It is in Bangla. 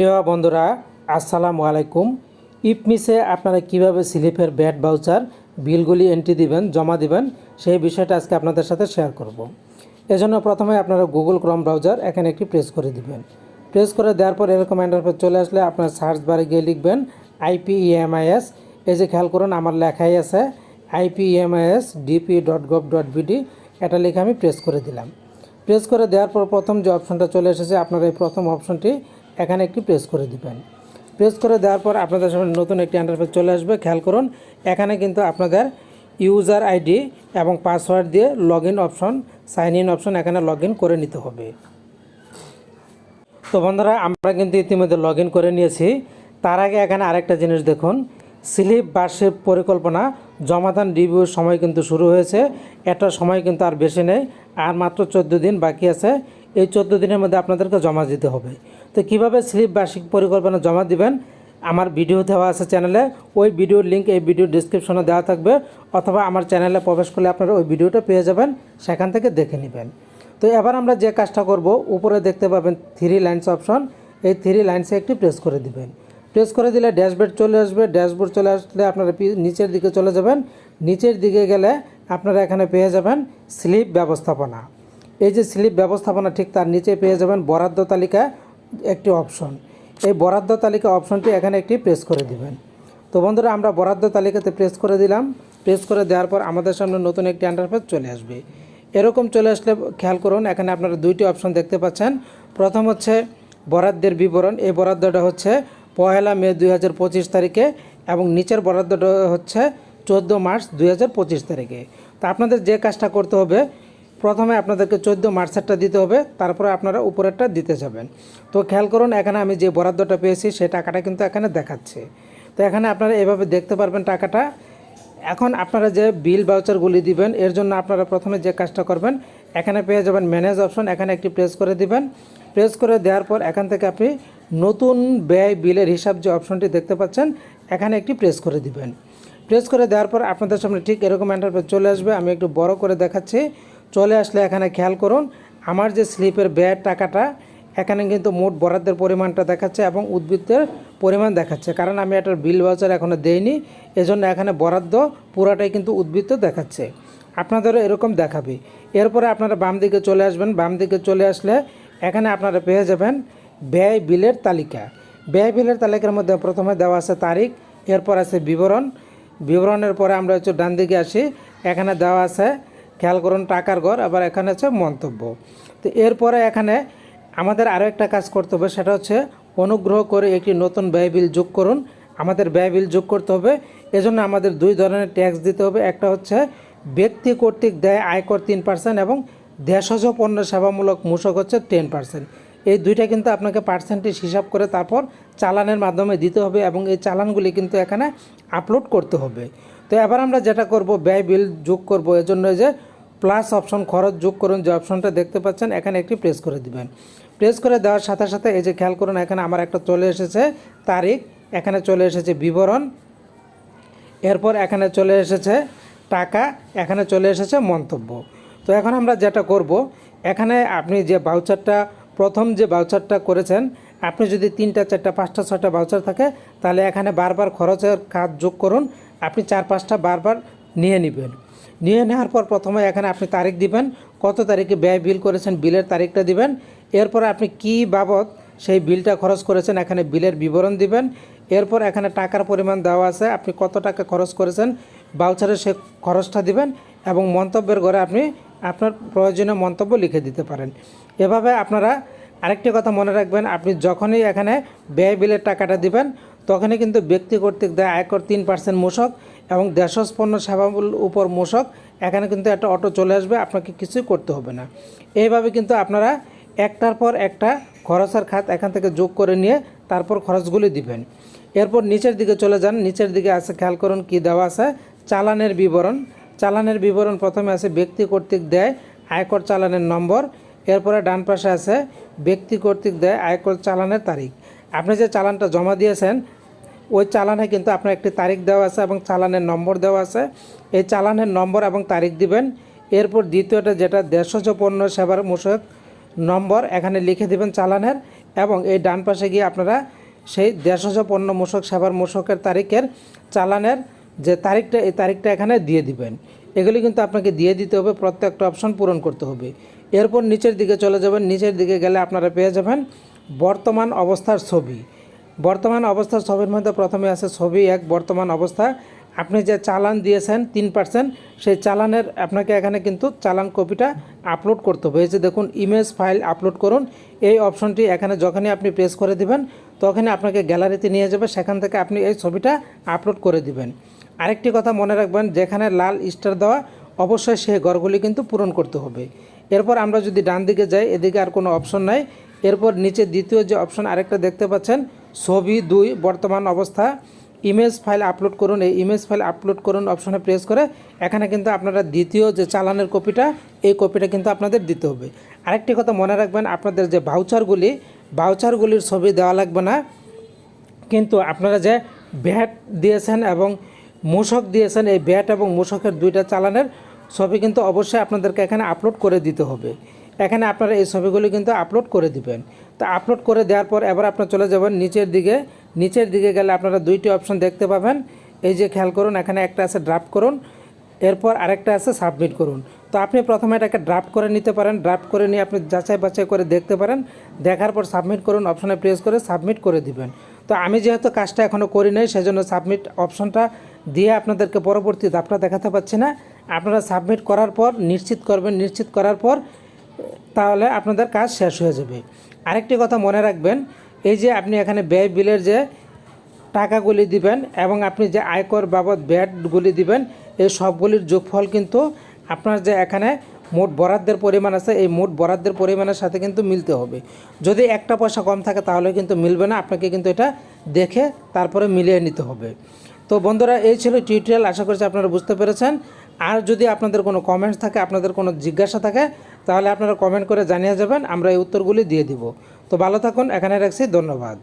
প্রিয় বন্ধুরা, আসসালামু আলাইকুম। ইপমিসে আপনারা কীভাবে স্লিপের ব্যাট বাউচার, বিলগুলি এন্ট্রি দিবেন, জমা দিবেন, সেই বিষয়টা আজকে আপনাদের সাথে শেয়ার করব। এজন্য প্রথমে আপনারা গুগল ক্রম ব্রাউজার এখানে একটি প্রেস করে দিবেন। প্রেস করে দেওয়ার পর এরকম ইন্টারফেস চলে আসলে আপনার সার্চ বারে গিয়ে লিখবেন আইপিইএমআইএস এই যে খেয়াল করুন, আমার লেখাই আছে IPEMIS DP dot gov dot BD এটা লিখে আমি প্রেস করে দিলাম। প্রেস করে দেওয়ার পর প্রথম যে অপশনটা চলে এসেছে, আপনারা এই প্রথম অপশনটি এখানে একটি প্রেস করে দিবেন। প্রেস করে দেওয়ার পর আপনাদের সামনে নতুন একটি ইন্টারফেস চলে আসবে, খেয়াল করুন। এখানে কিন্তু আপনাদের ইউজার আইডি এবং পাসওয়ার্ড দিয়ে log in option sign in option এখানে লগ করে নিতে হবে। তো বন্ধুরা, আমরা কিন্তু ইতিমধ্যে লগ করে নিয়েছি। তার আগে এখানে আরেকটা জিনিস দেখুন। স্লিপ, বার্ষিক পরিকল্পনা, জমাদান রিভিউর সময় কিন্তু শুরু হয়েছে। এটা সময় কিন্তু আর বেশি নেই। আর মাত্র চোদ্দ দিন বাকি আছে। এই চোদ্দ দিনের মধ্যে আপনাদেরকে জমা দিতে হবে। তো কীভাবে স্লিপ বার্ষিক পরিকল্পনা জমা দিবেন, আমার ভিডিও দেওয়া আছে চ্যানেলে ওই ভিডিওর লিঙ্ক এই ভিডিও ডিসক্রিপশনে দেওয়া থাকবে, অথবা আমার চ্যানেলে প্রবেশ করলে আপনারা ওই ভিডিওটা পেয়ে যাবেন, সেখান থেকে দেখে নেবেন। তো এবার আমরা যে কাজটা করব, উপরে দেখতে পাবেন থ্রি লাইন্স অপশন এই থ্রি লাইন্সে একটি প্রেস করে দিবেন। প্রেস করে দিলে ড্যাশবোর্ড চলে আসবে ড্যাশবোর্ড চলে আসলে আপনারা নিচের দিকে চলে যাবেন। নিচের দিকে গেলে আপনারা এখানে পেয়ে যাবেন স্লিপ ব্যবস্থাপনা। এই যে স্লিপ ব্যবস্থাপনা ঠিক তার নিচে পেয়ে যাবেন বরাদ্দ তালিকা। একটি অপশন। এই বরাদ্দ তালিকা অপশনটি এখানে একটি প্রেস করে দিবেন। তো বন্ধুরা, আমরা বরাদ্দ তালিকাতে প্রেস করে দিলাম। প্রেস করে দেওয়ার পর আমাদের সামনে নতুন একটি ইন্টারফেস চলে আসবে। এরকম চলে আসলে খেয়াল করুন, এখানে আপনারা দুইটি অপশন দেখতে পাচ্ছেন। প্রথম হচ্ছে বরাদ্দের বিবরণ। এই বরাদ্দটা হচ্ছে পয়লা মে দুই হাজার পঁচিশ তারিখে এবং নিচের বরাদ্দটা হচ্ছে চোদ্দ মার্চ দুই হাজার পঁচিশ তারিখে। তো আপনাদের যে কাজটা করতে হবে প্রথমে আপনাদেরকে চোদ্দ মার্চেরটা দিতে হবে, তারপরে আপনারা উপরেরটা দিতে যাবেন। তো খেয়াল করুন, এখানে আমি যে বরাদ্দটা পেয়েছি সেই টাকাটা কিন্তু এখানে দেখাচ্ছে। তো এখানে আপনারা এভাবে দেখতে পারবেন টাকাটা। এখন আপনারা যে বিল বাউচারগুলি দিবেন, এর জন্য আপনারা প্রথমে যে কাজটা করবেন, এখানে পেয়ে যাবেন ম্যানেজ অপশন এখানে একটি প্রেস করে দিবেন। প্রেস করে দেওয়ার পর এখান থেকে আপনি নতুন ব্যয় বিলের হিসাব যে অপশনটি দেখতে পাচ্ছেন, এখানে একটি প্রেস করে দিবেন। প্রেস করে দেওয়ার পর আপনাদের সামনে ঠিক এরকম ইন্টারফেস চলে আসবে, আমি একটু বড় করে দেখাচ্ছি। চলে আসলে এখানে খেয়াল করুন, আমার যে স্লিপের ব্যয়ের টাকাটা, এখানে কিন্তু মোট বরাদ্দের পরিমাণটা দেখাচ্ছে এবং উদ্ভিদের পরিমাণ দেখাচ্ছে। কারণ আমি এটার বিল বাউচার এখনও দেইনি, এজন্য এখানে বরাদ্দ পুরাটাই কিন্তু উদ্বৃত্ত দেখাচ্ছে। আপনাদেরও এরকম দেখাবে। এরপরে আপনারা বাম দিকে চলে আসবেন। বাম দিকে চলে আসলে এখানে আপনারা পেয়ে যাবেন ব্যয় বিলের তালিকা। ব্যয় বিলের তালিকার মধ্যে প্রথমে দেওয়া আছে তারিখ, এরপর আছে বিবরণ। বিবরণের পরে আমরা হচ্ছে ডান দিকে আসি। এখানে দেওয়া আছে খেয়াল করুন টাকার ঘর, আবার এখানে হচ্ছে মন্তব্য। তো এরপরে এখানে আমাদের আরও একটা কাজ করতে হবে, সেটা হচ্ছে অনুগ্রহ করে একটি নতুন ব্যয় বিল যোগ করুন। আমাদের ব্যয় বিল যোগ করতে হবে, এজন্য আমাদের দুই ধরনের ট্যাক্স দিতে হবে। একটা হচ্ছে ব্যক্তি কর্তৃক দেয় আয়কর তিন পার্সেন্ট এবং দেশজ পণ্য সেবামূলক মূসক হচ্ছে টেন পার্সেন্ট এই দুইটা কিন্তু আপনাকে পার্সেন্টেজ হিসাব করে তারপর চালানের মাধ্যমে দিতে হবে এবং এই চালানগুলি কিন্তু এখানে আপলোড করতে হবে। তো এবার আমরা যেটা করব, ব্যয় বিল যোগ করব, এজন্য যে প্লাস অপশন খরচ যোগ করুন, যে অপশনটা দেখতে পাচ্ছেন, এখানে একটি প্রেস করে দিবেন। প্রেস করে দেওয়ার সাথে সাথে এই যে খেয়াল করুন, এখানে আমার একটা চলে এসেছে, তারিখ, এখানে চলে এসেছে বিবরণ, এরপর এখানে চলে এসেছে টাকা, এখানে চলে এসেছে মন্তব্য। তো এখন আমরা যেটা করব, এখানে আপনি যে বাউচারটা প্রথম যে বাউচারটা করেছেন, আপনি যদি তিনটা, চারটা, পাঁচটা, ছয়টা বাউচার থাকে, তাহলে এখানে বারবার খরচের কাজ যোগ করুন, আপনি চার, পাঁচটা বারবার নিয়ে নেবেন। নিয়ে নেওয়ার পর প্রথমে এখানে আপনি তারিখ দিবেন, কত তারিখে ব্যয় বিল করেছেন, বিলের তারিখটা দিবেন, এরপর আপনি কি বাবদ সেই বিলটা খরচ করেছেন এখানে বিলের বিবরণ দিবেন, এরপর এখানে টাকার পরিমাণ দেওয়া আছে, আপনি কত টাকা খরচ করেছেন বাউচারে সে খরচটা দিবেন এবং মন্তব্যের ঘরে আপনি আপনার প্রয়োজনীয় মন্তব্য লিখে দিতে পারেন। এভাবে আপনারা আরেকটি কথা মনে রাখবেন, আপনি যখনই এখানে ব্যয় বিলের টাকাটা দিবেন তখনই কিন্তু ব্যক্তি কর্তৃক দেয় আয়কর তিন পার্সেন্ট মূসক এবং দেশজ পণ্য উপর মূসক, এখানে কিন্তু একটা অটো চলে আসবে, আপনাকে কিছুই করতে হবে না। এইভাবে কিন্তু আপনারা একটার পর একটা খরচের খাত এখান থেকে যোগ করে নিয়ে তারপর খরচগুলি দিবেন। এরপর নিচের দিকে চলে যান, নিচের দিকে আছে, খেয়াল করুন কী দেওয়া আছে, চালানের বিবরণ। চালানের বিবরণ প্রথমে আছে, ব্যক্তি কর্তৃক দেয় আয়কর চালানের নম্বর, এরপরে ডান পাশে আছে, ব্যক্তি কর্তৃক দেয় আয়কর চালানের তারিখ। আপনি যে চালানটা জমা দিয়েছেন, ওই চালানে কিন্তু আপনার একটি তারিখ দেওয়া আছে এবং চালানের নম্বর দেওয়া আছে। এই চালানের নম্বর এবং তারিখ দিবেন। এরপর দ্বিতীয়টা যেটা দেশজ পণ্য সেবার মূসক নম্বর, এখানে লিখে দিবেন চালানের এবং এই ডান পাশে গিয়ে আপনারা সেই দেশজ পণ্য মূসক সেবার মূসকের তারিখের চালানের যে তারিখটা, এই তারিখটা এখানে দিয়ে দিবেন। এগুলি কিন্তু আপনাকে দিয়ে দিতে হবে, প্রত্যেকটা অপশন পূরণ করতে হবে। এরপর নিচের দিকে চলে যাবেন। নিচের দিকে গেলে আপনারা পেয়ে যাবেন বর্তমান অবস্থার ছবি। বর্তমান অবস্থার ছবির মধ্যে প্রথমে আছে ছবি, এক বর্তমান অবস্থা। আপনি যে চালান দিয়েছেন তিন পার্সেন্ট সেই চালানের আপনাকে এখানে কিন্তু চালান কপিটা আপলোড করতে হবে। এই যে দেখুন ইমেজ ফাইল আপলোড করুন। এই অপশনটি এখানে যখনই আপনি প্রেস করে দিবেন, তখনই আপনাকে গ্যালারিতে নিয়ে যাবে। সেখান থেকে আপনি এই ছবিটা আপলোড করে দিবেন। আরেকটি কথা মনে রাখবেন, যেখানে লাল স্টার দেওয়া, অবশ্যই সেই ঘরগুলি কিন্তু পূরণ করতে হবে। এরপর আমরা যদি ডান দিকে যাই, এদিকে আর কোনো অপশন নাই। এরপর নিচে দ্বিতীয় যে অপশন আরেকটা দেখতে পাচ্ছেন, ছবি দুই, বর্তমান অবস্থা। ইমেজ ফাইল আপলোড করুন, এই ইমেজ ফাইল আপলোড করুন অপশনে প্রেস করে। এখানে কিন্তু আপনারা দ্বিতীয় যে চালানের কপিটা, এই কপিটা কিন্তু আপনাদের দিতে হবে। আরেকটি কথা মনে রাখবেন, আপনাদের যে ভাউচারগুলি ভাউচারগুলির ছবি দেওয়া লাগবে না। কিন্তু আপনারা যে ব্যাট দিয়েছেন এবং মূসক দিয়েছেন, এই ব্যাট এবং মূসকের দুইটা চালানের ছবি কিন্তু অবশ্যই আপনাদেরকে এখানে আপলোড করে দিতে হবে। এখানে আপনারা এই ছবিগুলি কিন্তু আপলোড করে দিবেন। তো আপলোড করে দেওয়ার পর এবার আপনার চলে যাবেন নিচের দিকে। নিচের দিকে গেলে আপনারা দুইটি অপশন দেখতে পাবেন। এই যে খেয়াল করুন, এখানে একটা আছে ড্রাফট করুন, এরপর আরেকটা আছে সাবমিট করুন। তো আপনি প্রথমে এটাকে ড্রাফট করে নিতে পারেন। ড্রাফট করে নিয়ে আপনি যাচাই বাছাই করে দেখতে পারেন। দেখার পর সাবমিট করুন অপশনে প্রেস করে সাবমিট করে দিবেন। তো আমি যেহেতু কাজটা এখনও করি নাই, সেজন্য সাবমিট অপশনটা দিয়ে আপনাদেরকে পরবর্তী ধাপটা দেখাতে পাচ্ছি না। আপনারা সাবমিট করার পর, নিশ্চিত করবেন, নিশ্চিত করার পর তাহলে আপনাদের কাজ শেষ হয়ে যাবে। আরেকটি কথা মনে রাখবেন, এই যে আপনি এখানে ব্যয় বিলের যে টাকাগুলি দিবেন এবং আপনি যে আয়কর বাবদ ব্যাটগুলি দিবেন, এই সবগুলির যোগফল কিন্তু আপনার যে এখানে মোট বরাদ্দের পরিমাণ আছে, এই মোট বরাদ্দের পরিমাণের সাথে কিন্তু মিলতে হবে। যদি একটা পয়সা কম থাকে তাহলে কিন্তু মিলবে না, আপনাকে কিন্তু এটা দেখে তারপরে মিলিয়ে নিতে হবে। তো বন্ধুরা, এই ছিল টিউটোরিয়াল, আশা করছি আপনারা বুঝতে পেরেছেন। আর যদি আপনাদের কোনো কমেন্টস থাকে, আপনাদের কোনো জিজ্ঞাসা থাকে, তাহলে আপনারা কমেন্ট করে জানিয়ে যাবেন, আমরা এই উত্তরগুলি দিয়ে দিব। তো ভালো থাকুন, এখানে রাখছি, ধন্যবাদ।